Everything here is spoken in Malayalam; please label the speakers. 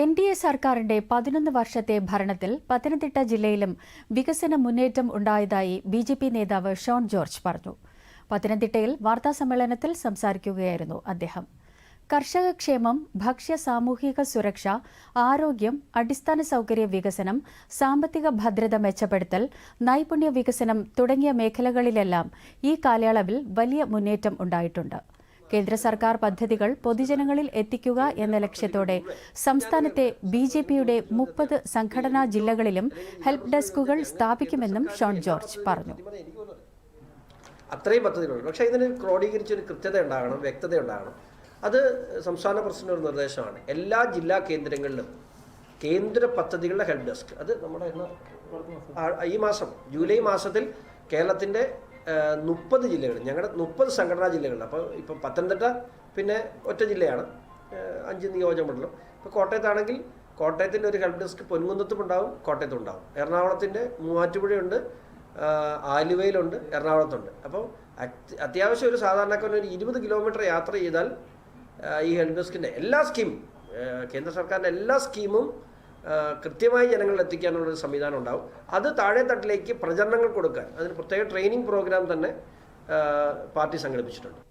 Speaker 1: എൻ ഡി എ സർക്കാരിന്റെ പതിനൊന്ന് വർഷത്തെ ഭരണത്തിൽ പത്തനംതിട്ട ജില്ലയിലും വികസന മുന്നേറ്റം ഉണ്ടായതായി ബി ജെ പി നേതാവ് ഷോൺ ജോർജ് പറഞ്ഞു പത്തനംതിട്ടയിൽ വാർത്താസമ്മേളനത്തിൽ സംസാരിക്കുകയായിരുന്നു അദ്ദേഹം കർഷകക്ഷേമം ഭക്ഷ്യ സാമൂഹിക സുരക്ഷ ആരോഗ്യം അടിസ്ഥാന സൗകര്യ വികസനം സാമ്പത്തിക ഭദ്രത മെച്ചപ്പെടുത്തൽ നൈപുണ്യ വികസനം തുടങ്ങിയ മേഖലകളിലെല്ലാം ഈ കാലയളവിൽ വലിയ മുന്നേറ്റം ഉണ്ടായിട്ടുണ്ട് കേന്ദ്ര സർക്കാർ പദ്ധതികൾ പൊതുജനങ്ങളിൽ എത്തിക്കുക എന്ന ലക്ഷ്യത്തോടെ സംസ്ഥാനത്തെ ബി ജെ പിയുടെ മുപ്പത് സംഘടനാ ജില്ലകളിലും ഹെൽപ്പ് ഡെസ്കുകൾ സ്ഥാപിക്കുമെന്നും ഷോൺ ജോർജ് പറഞ്ഞു
Speaker 2: അത്രയും പദ്ധതികളുണ്ട് പക്ഷേ ഇതിന് ഒരു കൃത്യത ഉണ്ടാകണം വ്യക്തത ഉണ്ടാകണം അത് സംസ്ഥാന പ്രസിഡന്റ് ഒരു നിർദ്ദേശമാണ് എല്ലാ ജില്ലാ കേന്ദ്രങ്ങളിലും കേന്ദ്ര പദ്ധതികളുടെ ഹെൽപ്പ് ഡെസ്ക് അത് നമ്മുടെ ഈ മാസം ജൂലൈ മാസത്തിൽ കേരളത്തിൻ്റെ മുപ്പത് ജില്ലകൾ ഞങ്ങളുടെ മുപ്പത് സംഘടനാ ജില്ലകളിൽ അപ്പോൾ ഇപ്പം പത്തനംതിട്ട പിന്നെ ഒറ്റ ജില്ലയാണ് അഞ്ച് നിയോജക മണ്ഡലം ഇപ്പോൾ കോട്ടയത്താണെങ്കിൽ കോട്ടയത്തിൻ്റെ ഒരു ഹെൽപ്പ് ഡെസ്ക് പൊൻകുന്നത്തും ഉണ്ടാവും കോട്ടയത്തും ഉണ്ടാവും എറണാകുളത്തിൻ്റെ മൂവാറ്റുപുഴയുണ്ട് ആലുവയിലുണ്ട് എറണാകുളത്തുണ്ട് അപ്പോൾ അത്യാവശ്യം ഒരു സാധാരണക്കാരൻ ഒരു ഇരുപത് കിലോമീറ്റർ യാത്ര ചെയ്താൽ ഈ ഹെൽപ്പ് ഡെസ്കിൻ്റെ എല്ലാ സ്കീമും കേന്ദ്ര സർക്കാരിൻ്റെ എല്ലാ സ്കീമും കൃത്യമായി ജനങ്ങളിൽ എത്തിക്കാനുള്ള ഒരു സംവിധാനം ഉണ്ടാവും അത് താഴെ തട്ടിലേക്ക് പ്രചരണങ്ങൾ കൊടുക്കാൻ അതിന് പ്രത്യേക ട്രെയിനിങ് പ്രോഗ്രാം തന്നെ പാർട്ടി സംഘടിപ്പിച്ചിട്ടുണ്ട്